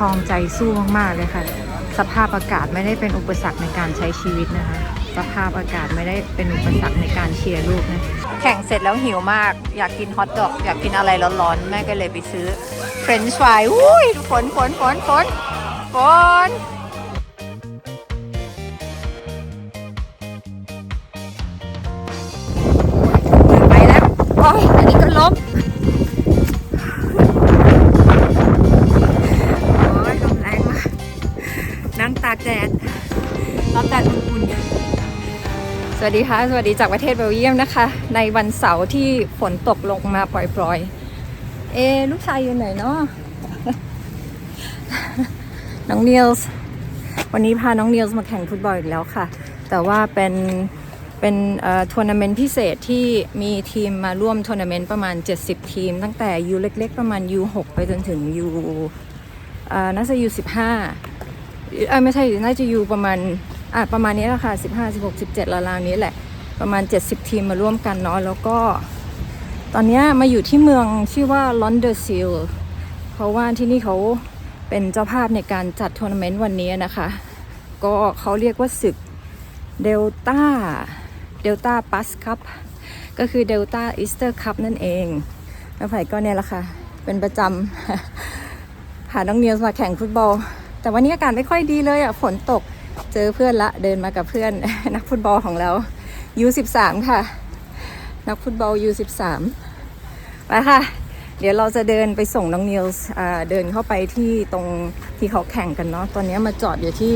คองใจสู้มากๆเลยค่ะ สภาพอากาศไม่ได้เป็นอุปสรรคในการใช้ชีวิตนะคะ สภาพอากาศไม่ได้เป็นอุปสรรคในการเชียร์ลูกนะแข่งเสร็จแล้วหิวมาก อยากกินฮอทดอกอยากกินอะไรร้อนๆแม่ก็เลยไปซื้อเฟรนช์ฟรายอุ้ยฝนฝนฝนฝนฝน สวัสดีค่ะ สวัสดีจากประเทศเบลเยียมนะคะ ในวันเสาร์ที่ฝนตกลงมาปล่อยๆ เอ ลูกชายอยู่ไหนเนาะน้องเนียลส์วันนี้พาน้องเนียลส์มาแข่งฟุตบอลอีกแล้วค่ะ แต่ว่าเป็นเป็นเอ่อทัวร์นาเมนต์พิเศษที่มีทีมมาร่วมทัวร์นาเมนต์ประมาณ 70 ทีม ตั้งแต่ยูเล็ก ๆ ประมาณ U6 ไปจนถึง U เอ่อน่าจะ U15 เอ้ยไม่ใช่น่าจะ U ประมาณ อะประมาณนี้แหละค่ะ15 16 17ราวๆนี้แหละ ประมาณ 70 ทีมมาร่วมกันเนาะแล้วก็ ตอนนี้มาอยู่ที่เมืองชื่อว่าลอนเดอร์ซิลเพราะว่าที่นี่เขาเป็นเจ้าภาพในการจัดทัวร์นาเมนต์วันนี้นะคะ ก็เขาเรียกว่าศึกเดลต้าเดลต้าปัสคัพก็คือเดลต้าอีสเตอร์คัพนั่นเองแล้วไผ่ก็เนี่ยแหละค่ะ เป็นประจำพาน้องเนียลมาแข่งฟุตบอล แต่วันนี้อากาศไม่ค่อยดีเลยอะฝนตก เจอเพื่อนละเดินมากับเพื่อนนักฟุตบอลของเรา U13 ค่ะ นักฟุตบอล U13 ไปค่ะ เดี๋ยวเราจะเดินไปส่งน้องนิวส์เดินเข้าไปที่ตรงที่เขาแข่งกันเนาะตอนนี้มาจอดอยู่ที่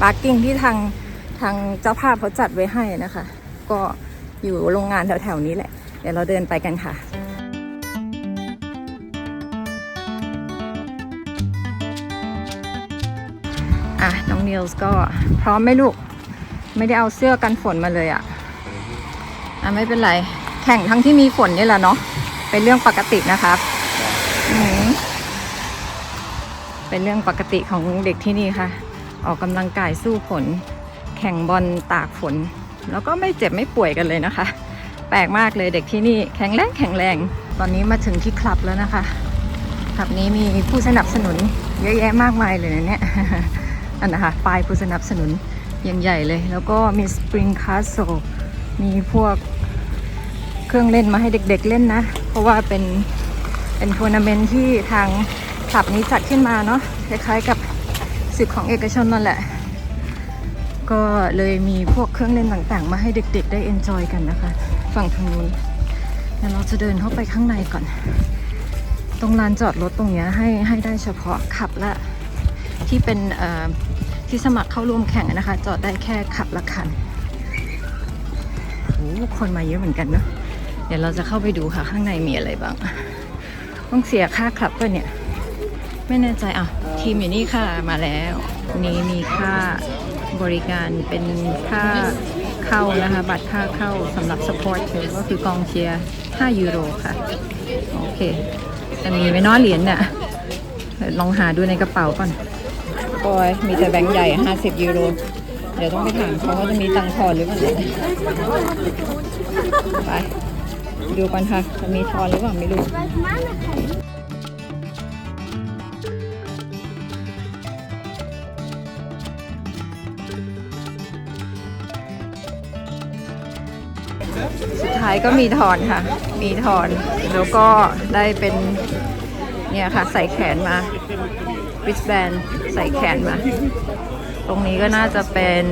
ปาร์กิ้งที่ทางทางเจ้าภาพเขาจัดไว้ให้นะคะ ก็อยู่โรงงานแถวๆนี้แหละ เดี๋ยวเราเดินไปกันค่ะ อะน้องนิวส์ก็พร้อมไหมลูก ไม่ได้เอาเสื้อกันฝนมาเลยอะ่ะอะไม่เป็นไร แข่งทั้งที่มีฝนนี่แหละเนาะเป็นเรื่องปกตินะครับอืมเป็นเรื่องปกติของเด็กที่นี่ค่ะ ออกกำลังกายสู้ฝนแข่งบอลตากฝน แล้วก็ไม่เจ็บไม่ป่วยกันเลยนะคะ แปลกมากเลยเด็กที่นี่แข็งแรงแข็งแรง ตอนนี้มาถึงที่คลับแล้วนะคะคลับนี้มีผู้สนับสนุนเยอะแยะมากมายเลยนะเนี่ย อันนะคะป้ายผู้สนับสนุนยังใหญ่เลย แล้วก็มี Spring Castle มีพวกเครื่องเล่นมาให้เด็กๆเล่นนะ เพราะว่าเป็นเป็นทัวร์นาเมนต์ที่ทางคลับนี้จัดขึ้นมาเนาะคล้ายๆกับศึกของเอกชนนั่นแหละ ก็เลยมีพวกเครื่องเล่นต่างๆ มาให้เด็กๆ ได้เอนจอยกันนะคะ ฝั่งทางนู้นเดี๋ยวเราจะเดินเข้าไปข้างในก่อน ตรงลานจอดรถตรงนี้ให้ให้ได้เฉพาะขับละ ที่เป็นที่สมัครเข้าร่วมแข่งนะคะ จอดได้แค่ขับละคันโอ้โหคนมาเยอะเหมือนกันเนอะเดี๋ยวเราจะเข้าไปดูค่ะข้างในมีอะไรบ้าง ต้องเสียค่าขับด้วยเนี่ย ไม่แน่ใจอะ ทีมอยู่นี่ค่ะมาแล้วนี้มีค่าบริการเป็นค่าเข้านะคะ บัตรค่าเข้าสำหรับสปอร์ตเชอร์ก็คือกองเชียร์ 5 ยูโรค่ะ โอเคแต่มีไม่น้อยเหรียญเนี่ยลองหาดูในกระเป๋าก่อน โอ้ยมีแต่แบงค์ใหญ่ 50 ยูโร เดี๋ยวต้องไปถามเขาว่าจะมีตังค์ทอนหรือเปล่าเนี่ยไปดูกันค่ะ จะมีทอนหรือเปล่าไม่รู้สุดท้ายก็มีทอนค่ะ มีทอน แล้วก็ได้เป็น เนี่ยค่ะ ใส่แขนมา วิสแบนใส่แขนมา ตรงนี้ก็น่าจะเป็น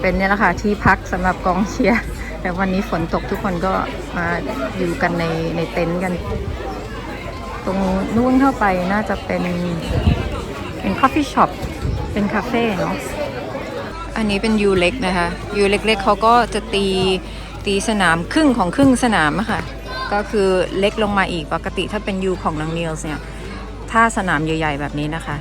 เป็นเนี่ยแหละค่ะที่พักสำหรับกองเชียร์แต่วันนี้ฝนตกทุกคนก็มาอยู่กันในในเต็นท์กัน ตรงนู้นเข้าไปน่าจะเป็นเป็นคอฟฟี่ช็อปเป็นคาเฟ่เนาะอันนี้เป็นยูเล็กนะคะยูเล็กๆเขาก็จะตีตีสนามครึ่งของครึ่งสนามอะค่ะ ก็คือเล็กลงมาอีกปกติถ้าเป็นยูของนางเนียลส์เนี่ย ถ้าสนามใหญ่ๆแบบนี้นะคะ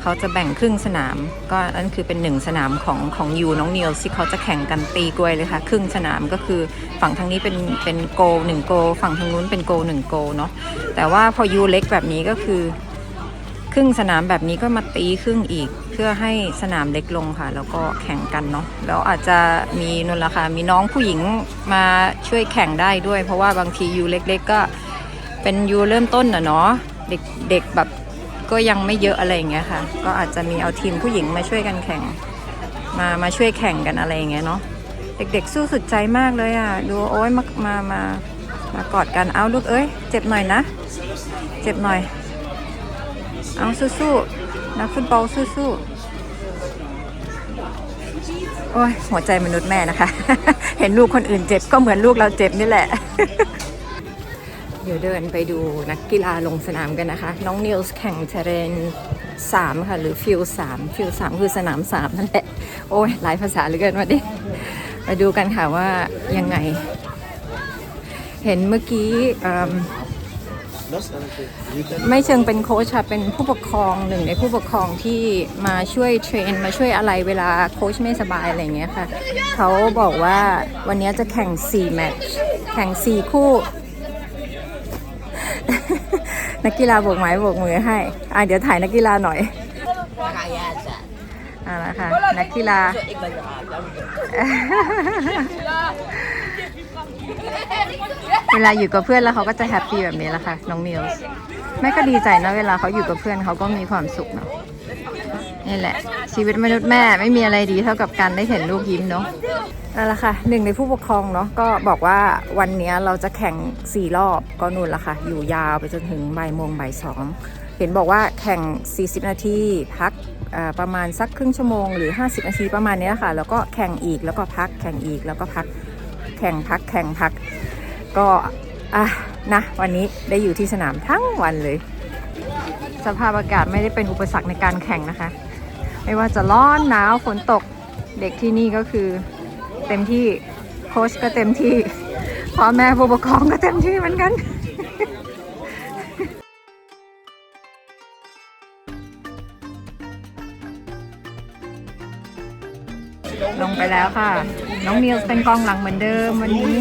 เขาจะแบ่งครึ่งสนาม ก็นั่นคือเป็นหนึ่งสนามของของยูน้องเนียลส์ที่เขาจะแข่งกันตีกลวยเลยค่ะครึ่งสนามก็คือฝั่งทางนี้เป็นเป็นโกหนึ่งโก ฝั่งทางนู้นเป็นโกหนึ่งโกเนาะแต่ว่าพอยูเล็กแบบนี้ก็คือ ครึ่งสนามแบบนี้ก็มาตีครึ่งอีก เพื่อให้สนามเล็กลงค่ะ แล้วก็แข่งกันเนาะแล้วอาจจะมีนุ่นละค่ะมีน้องผู้หญิงมาช่วยแข่งได้ด้วย เพราะว่าบางทียูเล็ก ๆ ก็เป็นยูเริ่มต้นอะเนาะ เด็กเด็กแบบก็ยังไม่เยอะอะไรอย่างเงี้ยค่ะ ก็อาจจะมีเอาทีมผู้หญิงมาช่วยกันแข่ง มามาช่วยแข่งกันอะไรอย่างเงี้ยเนาะเด็กๆสู้สุดใจมากเลยอะดูโอ้ยมามามามากอดกันเอาลูกเอ้ยเจ็บหน่อยนะ เจ็บหน่อย เอาสู้ๆนักฟุตบอลสู้ๆโอ้ยหัวใจมนุษย์แม่นะคะ เห็นลูกคนอื่นเจ็บก็เหมือนลูกเราเจ็บนี่แหละ ดี๋ยวเดินไปดูนักกีฬาลงสนามกันนะคะ น้องนิลส์แข่งเทเรน3ค่ะ หรือฟิล3ฟิล3คือสนาม3นั่นแหละ โอ้ย หลายภาษาเหลือเกินวันนี้มาดูกันค่ะว่ายังไง เห็นเมื่อกี้ไม่เชิงเป็นโค้ชค่ะเป็นผู้ปกครองหนึ่งในผู้ปกครองที่มาช่วยเทรน มาช่วยอะไรเวลาโค้ชไม่สบายอะไรเงี้ยค่ะ เขาบอกว่าวันนี้จะแข่ง 4 แมตช์แข่ง 4 คู่ นักกีฬาโบกไม้โบกมือให้ อะเดี๋ยวถ่ายนักกีฬาหน่อยอ่าละคะนักกีฬา เวลาอยู่กับเพื่อนแล้วเขาก็จะแฮปปี้แบบนี้แหละค่ะ น้องนิวส์แม่ก็ดีใจนะเวลาเขาอยู่กับเพื่อนเขาก็มีความสุขเนาะนี่แหละ ชีวิตมนุษย์แม่ไม่มีอะไรดีเท่ากับการได้เห็นลูกยิ้มเนาะ นั่นแหละค่ะหนึ่งในผู้ปกครองเนาะก็บอกว่าวันนี้เราจะแข่งสี่รอบก็นู่นละค่ะ อยู่ยาวไปจนถึงบ่ายโมงบ่ายสองเห็นบอกว่าแข่ง 40 นาที พักประมาณสักครึ่งชั่วโมงหรือ 50 นาทีประมาณนี้ค่ะ แล้วก็แข่งอีกแล้วก็พักแข่งอีกแล้วก็พักแข่งพักแข่งพัก ก็อะนะวันนี้ได้อยู่ที่สนามทั้งวันเลย สภาพอากาศไม่ได้เป็นอุปสรรคในการแข่งนะคะ ไม่ว่าจะร้อนหนาวฝนตกเด็กที่นี่ก็คือ เต็มที่โค้ชก็เต็มที่พ่อแม่ผู้ปกครองก็เต็มที่เหมือนกันลงไปแล้วค่ะ น้องนิวส์เป็นกองหลังเหมือนเดิมวันนี้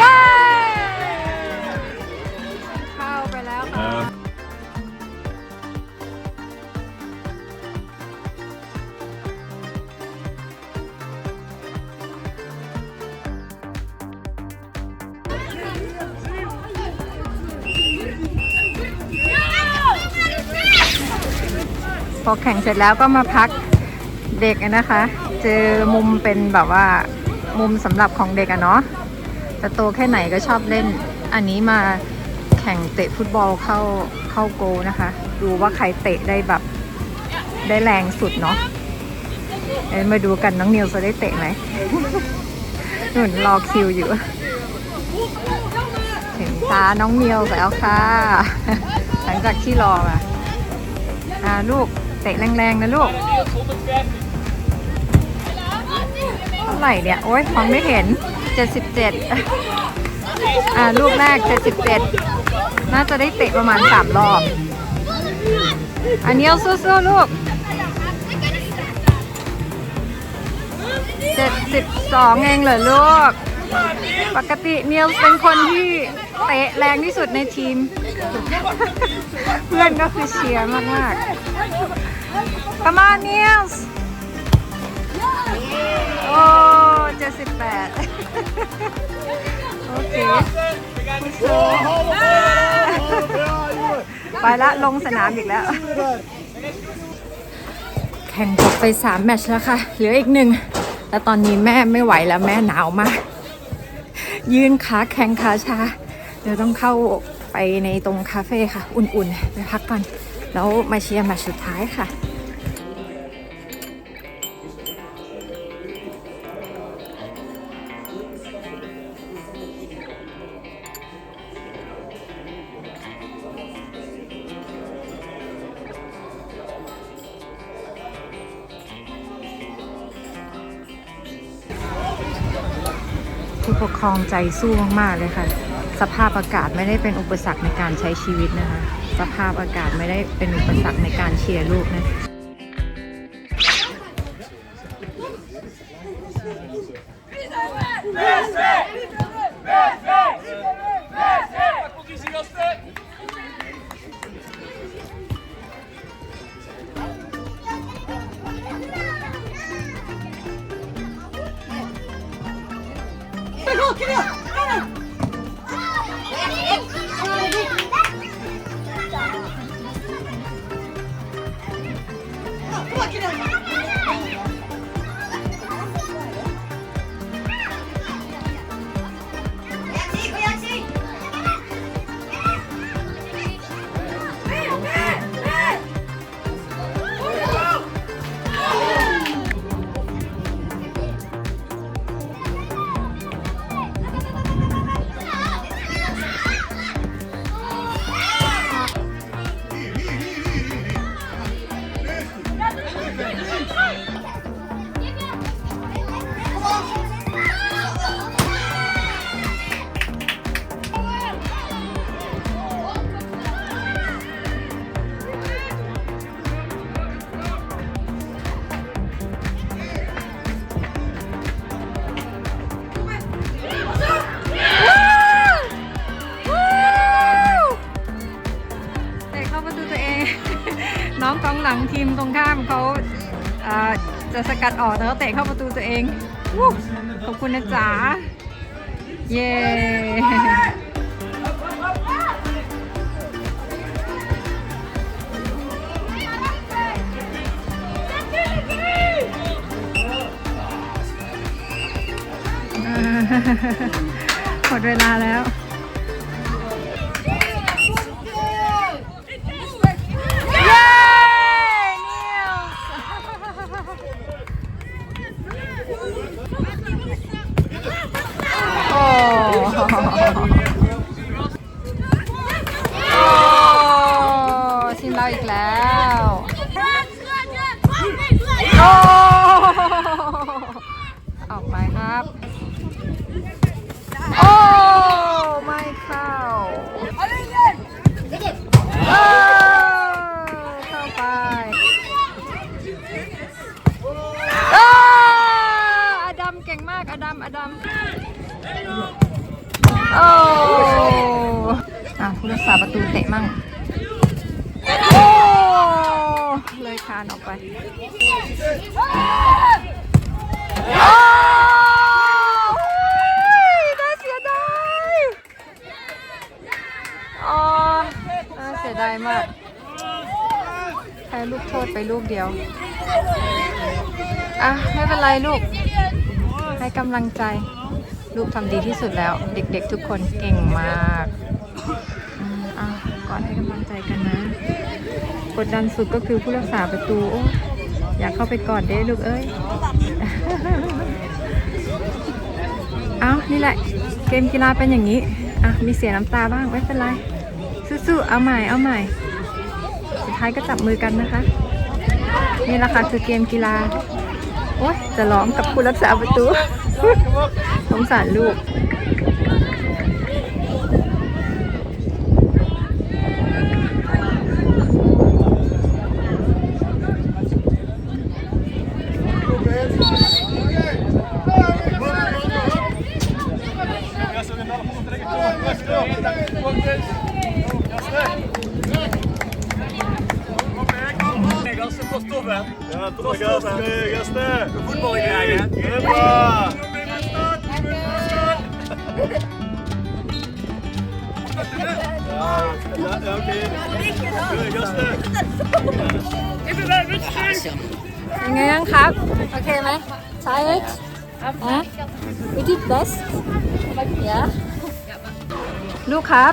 ย้า พอแข่งเสร็จแล้วก็มาพักเด็กนะคะ เจอมุมเป็นแบบว่ามุมสำหรับของเด็กอะเนาะจะโตแค่ไหนก็ชอบเล่น อันนี้มาแข่งเตะฟุตบอลเข้าเข้าโกลนะคะ ดูว่าใครเตะได้แบบได้แรงสุดเนาะเดี๋ยวมาดูกันน้องนิวจะได้เตะไหมหนุนรอคิวอยู่ ถึงตาน้องนิวแล้วค่ะ หลังจากที่รออ่าลูก ตะแรงๆนะลูกเท่าไหร่เนี่ย โอ๊ยมองไม่เห็น 77 อ่าลูกแรก 77 น่าจะได้เตะประมาณ 3 รอบ อันนี้เอาสู้ๆลูก 72 เองเหรอลูกปกติเนียลเป็นคนที่เตะแรงที่สุดในทีม เพื่อนก็คือเชียร์มาก ๆ ประมาณเนียลโอ้เจ็ดสิบแปดโอเคไปละลงสนามอีกแล้ว แข่งจบไป3แมตช์แล้วค่ะ เหลืออีกหนึ่งแล้วตอนนี้แม่ไม่ไหวแล้วแม่หนาวมาก ยืนขาแข็งขาชา เดี๋ยวต้องเข้าไปในตรงคาเฟ่ค่ะ อุ่นๆ ไปพักก่อน แล้วมาเชียร์แมตช์สุดท้ายค่ะ ผู้ปกครองใจสู้มากๆเลยค่ะ สภาพอากาศไม่ได้เป็นอุปสรรคในการใช้ชีวิตนะคะ สภาพอากาศไม่ได้เป็นอุปสรรคในการเชียร์ลูกนะ เต จะสกัดออกแต่เขาเตะเข้าประตูตัวเองวู้ขอบคุณนะจ๊ะ เย้หมดเวลาแล้ว เย้นิวโอ้โอ้ทีมเราอีกแล้ว โอ้ ออกไปครับ โอ้ ไม่เข้า โอ้เข้าไป โอ้อดัมเก่งมาก อดัม อดัม โอ้อะผู้รักษาประตูเตะมั่ง โอ้ เลย คานออกไปโอ้ยน่าเสียดายอ๋อน่าเสียดายมากแพ้ลูกโทษไปลูกเดียว อะ ไม่เป็นไรลูก ให้กำลังใจ ลูกทำดีที่สุดแล้ว เด็กๆทุกคนเก่งมาก อะก่อนให้กำลังใจกันนะ กดดันสุดก็คือผู้รักษาประตูโอ้อยากเข้าไปกอดเด้ลูกเอ้ย เอานี่แหละ เกมกีฬาเป็นอย่างนี้ อะ มีเสียน้ำตาบ้างไม่เป็นไร สู้ๆ เอาใหม่ เอาใหม่ สุดท้ายก็จับมือกันนะคะ นี่แหละค่ะคือเกมกีฬา โอ๊ย จะร้องกับผู้รักษาประตู สงสารลูก Ja, tot gasten. gasten. Voetbalgreier. Hoppa. Ja, ja, ja, oké. Oké, gasten. เป็นไงบ้างครับ โอเคไหม tired ฮะ we did best yeah ลูกครับ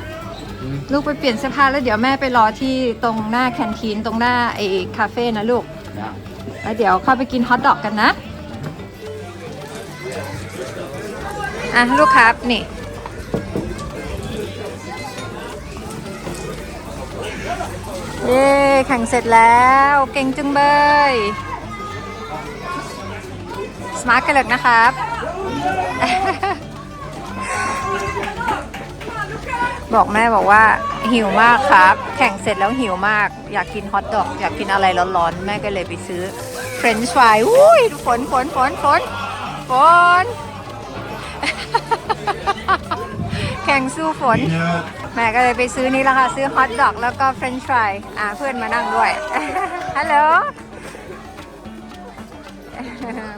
ลูกไปเปลี่ยนเสื้อผ้าแล้วเดี๋ยวแม่ไปรอที่ตรงหน้าแคนทีนตรงหน้าไอ้คาเฟ่นะลูก แล้วเดี๋ยวเข้าไปกินฮอทดอกกันนะ อะ ลูกครับ นี่ เย้แข่งเสร็จแล้ว เก่งจังเบยสมาร์ทกันเลยนะครับ บอกแม่บอกว่าหิวมากครับ แข่งเสร็จแล้วหิวมาก อยากกินฮอทดอก อยากกินอะไรร้อนๆ แม่ก็เลยไปซื้อ รนช์ฟรายอุ้ยดูฝนฝนฝนฝนฝน แข่งสู้ฝน แม่ก็เลยไปซื้อนี่แหละค่ะ ซื้อฮอทดอกแล้วก็เฟรนช์ฟรายอ่าเพื่อนมานั่งด้วย ฮัลโหล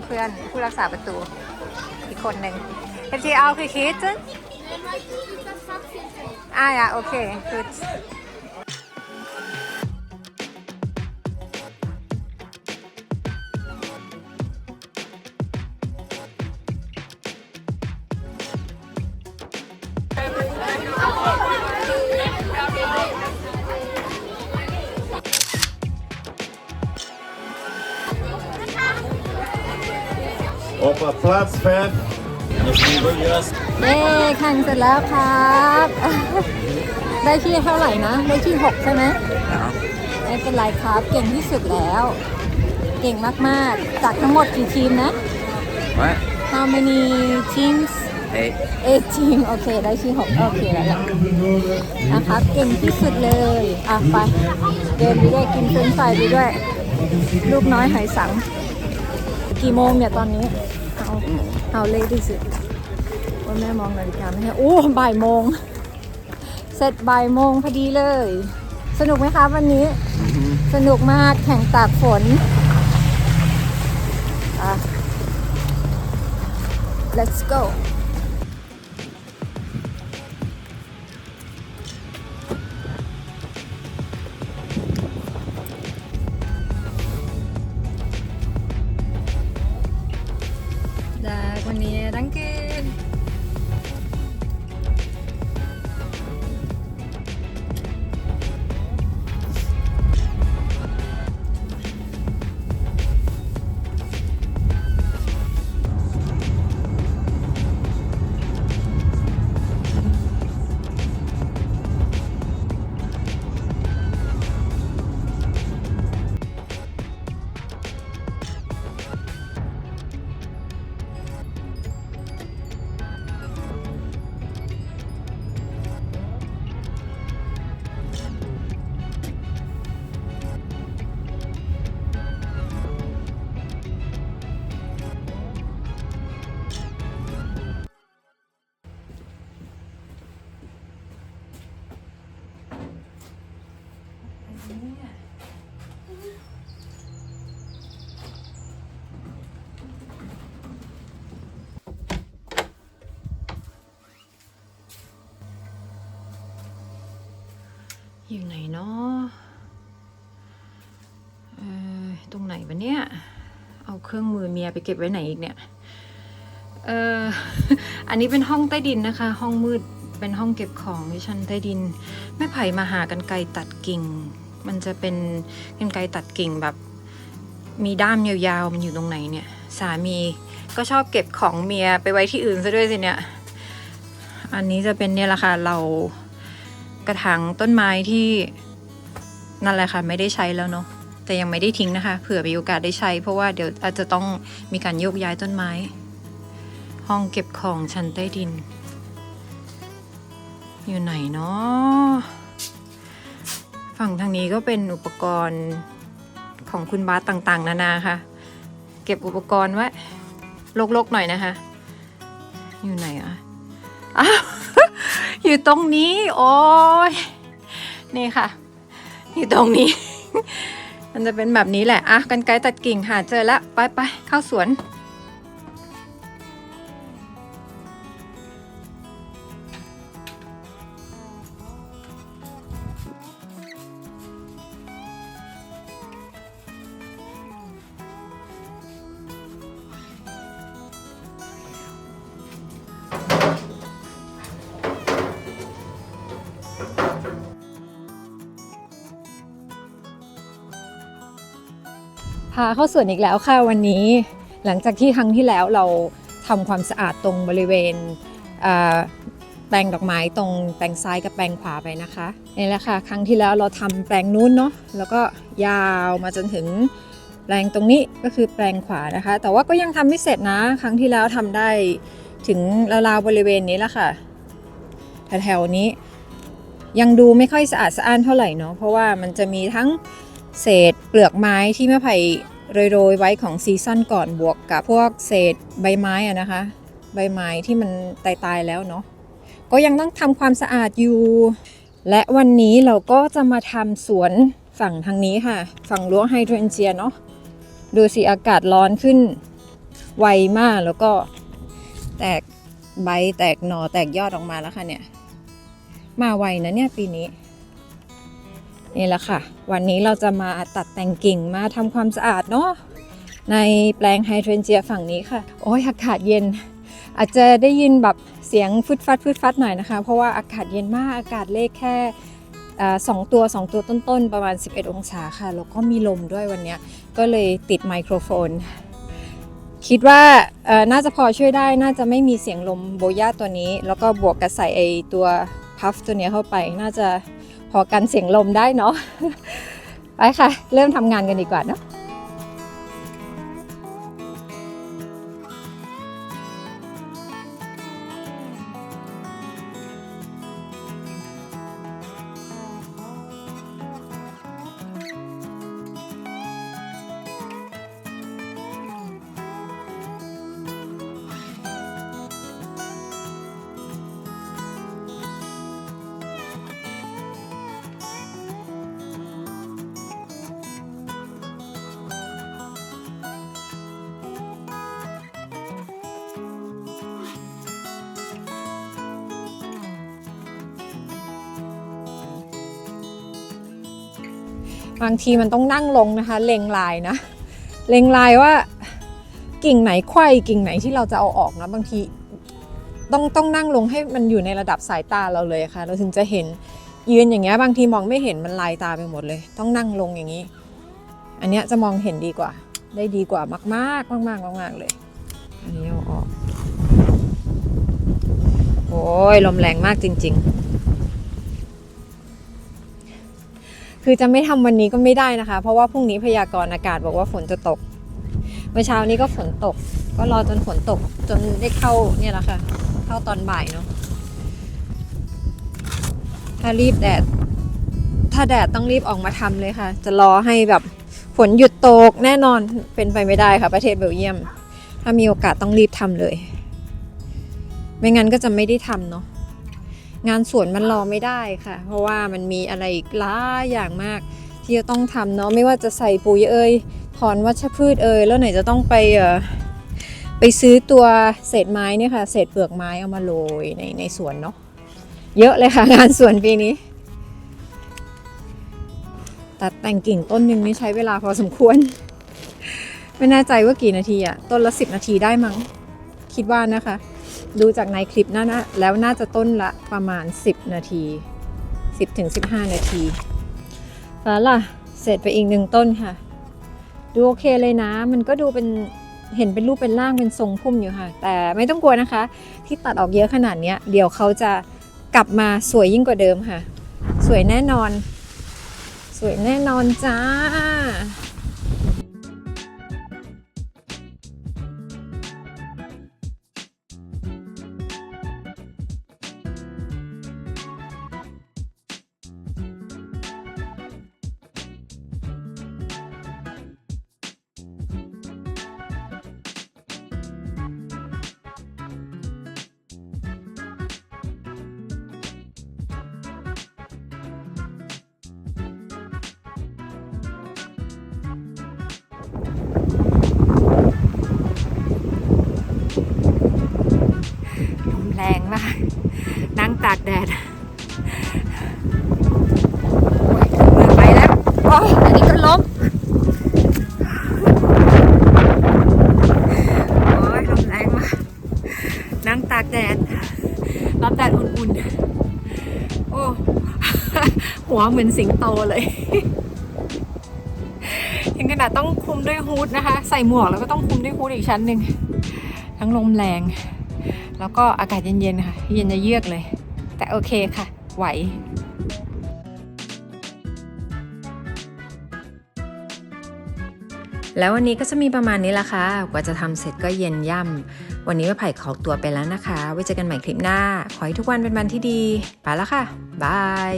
เพื่อนผู้รักษาประตู อีกคนหนึ่ง Heeft hij al gegeten? Ah ja, oké, goed. Op een plaats, fan. Dat is niet goed, juist. เย้แข่งเสร็จแล้วครับ ได้ที่เท่าไหร่นะ ได้ที่6ใช่ไหมไม่เป็นไรครับ เก่งที่สุดแล้ว เก่งมาก ๆ จากทั้งหมดกี่ทีมนะ What? How many teams Hey. 8ทีมโอเค ได้ที่6โอเคแล้วล่ะนะครับ เก่งที่สุดเลย อะ ไป เดินไปด้วยกินเฟรนช์ฟรายไปด้วย ลูกน้อยหอยสัง กี่โมงเนี่ยตอนนี้ เอาเอาเลขที่สุดว่าแม่มองนาฬิกาไม่ให้โอ้บ่ายโมง เสร็จบ่ายโมงพอดีเลย สนุกไหมคะวันนี้ สนุกมากแข่งตากฝนอะ let's go เนาะตรงไหนวะเนี่ย เอาเครื่องมือเมียไปเก็บไว้ไหนอีกเนี่ย เอออันนี้เป็นห้องใต้ดินนะคะ ห้องมืด เป็นห้องเก็บของที่ชั้นใต้ดิน แม่ไผ่มาหากันไกรตัดกิ่ง มันจะเป็นกันไกรตัดกิ่งแบบ มีด้ามยาวๆ มันอยู่ตรงไหนเนี่ย สามีก็ชอบเก็บของเมียไปไว้ที่อื่นซะด้วยสิเนี่ย อันนี้จะเป็นเนี่ยแหละค่ะ เรากระถางต้นไม้ที่ นั่นแหละค่ะไม่ได้ใช้แล้วเนาะแต่ยังไม่ได้ทิ้งนะคะ เผื่อมีโอกาสได้ใช้ เพราะว่าเดี๋ยวอาจจะต้องมีการโยกย้ายต้นไม้ ห้องเก็บของชั้นใต้ดิน อยู่ไหนเนาะฝั่งทางนี้ก็เป็นอุปกรณ์ของคุณบาสต่างๆ นานาค่ะ เก็บอุปกรณ์ไว้ลกๆหน่อยนะคะ อยู่ไหนอะอ้าวอยู่ตรงนี้ โอ้ยนี่ค่ะ อยู่ตรงนี้ มันจะเป็นแบบนี้แหละ อะกันไกลตัดกิ่งหาเจอแล้วไปไปๆเข้าสวน เข้าสวนอีกแล้วค่ะวันนี้ หลังจากที่ครั้งที่แล้วเราทำความสะอาดตรงบริเวณแปลงดอกไม้ตรงแปลงซ้ายกับแปลงขวาไปนะคะนี่แหละค่ะครั้งที่แล้วเราทำแปลงนู้นเนาะแล้วก็ยาวมาจนถึงแปลงตรงนี้ก็คือแปลงขวานะคะ แต่ว่าก็ยังทำไม่เสร็จนะ ครั้งที่แล้วทำได้ถึงราวๆบริเวณนี้ละค่ะแถวๆนี้ยังดูไม่ค่อยสะอาดสะอ้านเท่าไหร่เนาะเพราะว่ามันจะมีทั้งเศษเปลือกไม้ที่แม่ไผ่ โรยๆไว้ของซีซั่นก่อนบวกกับพวกเศษใบไม้อะนะคะ ใบไม้ที่มันตายๆแล้วเนาะก็ยังต้องทำความสะอาดอยู่ และวันนี้เราก็จะมาทำสวนฝั่งทางนี้ค่ะ ฝั่งรั้วไฮโดรนเจียเนาะดูสิอากาศร้อนขึ้น ไวมากแล้วก็แตกใบแตกหน่อแตกยอดออกมาแล้วค่ะเนี่ย มาไวนะเนี่ยปีนี้ นี่แหละค่ะ วันนี้เราจะมาตัดแต่งกิ่งมาทำความสะอาดเนาะในแปลงไฮเดรนเจียฝั่งนี้ค่ะ โอ้ยอากาศเย็น อาจจะได้ยินแบบเสียงฟึดฟัดฟึดฟัดหน่อยนะคะ เพราะว่าอากาศเย็นมากอากาศเลขแค่สองตัวสองตัวต้นๆ ประมาณ 11 องศาค่ะ แล้วก็มีลมด้วยวันนี้ก็เลยติดไมโครโฟน คิดว่าน่าจะพอช่วยได้น่าจะไม่มีเสียงลมโบย่าตัวนี้ แล้วก็บวกกับใส่ไอตัวพัฟตัวนี้เข้าไปน่าจะ อกันเสียงลมได้เนาะ ไปค่ะ เริ่มทำงานกันดีกว่าเนาะ บางทีมันต้องนั่งลงนะคะเล็งลายนะเล็งลายว่ากิ่งไหนไขว้กิ่งไหนที่เราจะเอาออกนะบางทีต้องต้องนั่งลงให้มันอยู่ในระดับสายตาเราเลยค่ะ เราถึงจะเห็นยืนอย่างเงี้ยบางทีมองไม่เห็นมันลายตาไปหมดเลย ต้องนั่งลงอย่างนี้ อันเนี้ยจะมองเห็นดีกว่า ได้ดีกว่ามากๆมากมากมากมากๆเลย อันนี้เอาออก โอ้ยลมแรงมากจริง ๆ คือจะไม่ทำวันนี้ก็ไม่ได้นะคะ เพราะว่าพรุ่งนี้พยากรณ์อากาศบอกว่าฝนจะตก เมื่อเช้านี้ก็ฝนตก ก็รอจนฝนตกจนได้เข้าเนี่ยแหละค่ะ เข้าตอนบ่ายเนาะ ถ้ารีบแดด ถ้าแดดต้องรีบออกมาทำเลยค่ะ จะรอให้แบบฝนหยุดตกแน่นอนเป็นไปไม่ได้ค่ะ ประเทศเบลเยียม ถ้ามีโอกาสต้องรีบทำเลย ไม่งั้นก็จะไม่ได้ทำเนาะ งานสวนมันรอไม่ได้ค่ะ เพราะว่ามันมีอะไรอีกหลายอย่างมาก ที่จะต้องทำเนาะไม่ว่าจะใส่ปุ๋ยเอ่ยถอนวัชพืชเอ่ยแล้วไหนจะต้องไปเอ่อไปซื้อตัวเศษไม้เนี่ยค่ะ เศษเปลือกไม้เอามาโรยในในสวนเนาะเยอะเลยค่ะ งานสวนปีนี้ ตัดแต่งกิ่งต้นหนึ่งนี่ใช้เวลาพอสมควร ไม่แน่ใจว่ากี่นาทีอะต้นละสิบนาทีได้มั้ง คิดว่านะคะ ดูจากในคลิปน่านะแล้วน่าจะต้นละประมาณ 10 นาที 10ถึง15 นาทีแล้วล่ะ เสร็จไปอีกหนึ่งต้นค่ะ ดูโอเคเลยนะ มันก็ดูเป็นเห็นเป็นรูปเป็นร่างเป็นทรงพุ่มอยู่ค่ะ แต่ไม่ต้องกลัวนะคะ ที่ตัดออกเยอะขนาดนี้เดี๋ยวเขาจะกลับมาสวยยิ่งกว่าเดิมค่ะ สวยแน่นอน สวยแน่นอนจ้า ตากแดดไปแล้ว โอ้ยอันนี้ก็ล้มโอ้ยลมแรงมาก นั่งตากแดดรับแดดอุ่นๆ โอ้ หัวเหมือนสิงโตเลยยังขนาดต้องคุมด้วยฮูดนะคะ ใส่หมวกแล้วก็ต้องคุมด้วยฮูดอีกชั้นหนึ่งทั้งลมแรง แล้วก็อากาศเย็นๆค่ะ เย็นจะเยือกเลย แต่โอเคค่ะ ไหวแล้ววันนี้ก็จะมีประมาณนี้ละค่ะ กว่าจะทำเสร็จก็เย็นย่ำ วันนี้ว่าไผ่ขอตัวไปแล้วนะคะ ไว้เจอกันใหม่คลิปหน้า ขอให้ทุกวันเป็นวันที่ดี ไปแล้วค่ะ บาย